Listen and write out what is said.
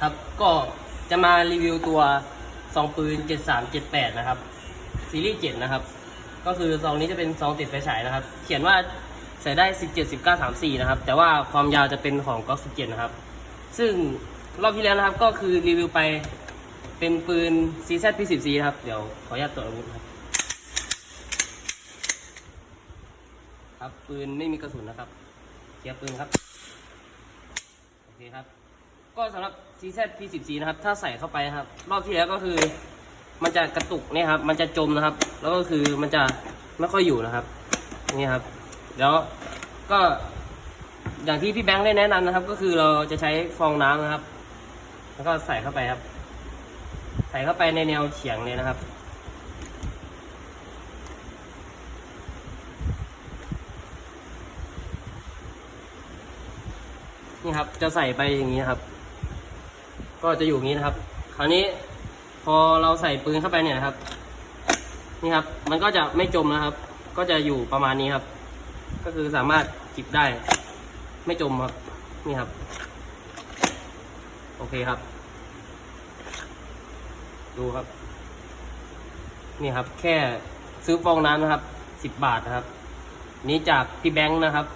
ครับก็จะมารีวิวตัวซองปืน 7378 นะครับ ซีรีส์ 7 นะครับ ก็คือซองนี้จะเป็นซองติดไฟฉายนะครับ เขียนว่าใส่ได้ 17 19 34 นะครับ แต่ว่าความยาวจะเป็นของก๊อก17 นะครับ ซึ่งรอบที่แล้วนะครับก็คือรีวิวไปเป็นปืน CZ P10C นะครับ เดี๋ยวขออนุญาตตรวจอาวุธครับครับปืนไม่มีกระสุนนะครับเคลียร์ปืนครับ คครับ ก็สำหรับ CZ P10C นะครับ ถ้าใส่เข้าไปครับ รอบที่แล้วก็คือ มันจะกระตุกเนี่ยครับ มันจะจมนะครับ แล้วก็คือมันจะไม่ค่อยอยู่นะครับ นี่ครับ แล้วก็อย่างที่พี่แบงค์ได้แนะนำนะครับ ก็คือเราจะใช้ฟองน้ำนะครับ แล้วก็ใส่เข้าไปครับ ใส่เข้าไปในแนวเฉียงเลยนะครับ นี่ครับ จะใส่ไปอย่างนี้ครับ ก็จะอยู่อย่างนี้นะครับ คราวนี้พอเราใส่ปืนเข้าไปเนี่ยครับ นี่ครับ มันก็จะไม่จมนะครับ ก็จะอยู่ประมาณนี้ครับ ก็คือสามารถจิบได้ ไม่จมครับ นี่ครับ โอเคครับ ดูครับ นี่ครับ แค่ซื้อฟองน้ำนะครับสิบบาทนะครับ นี้จากพี่แบงค์นะครับ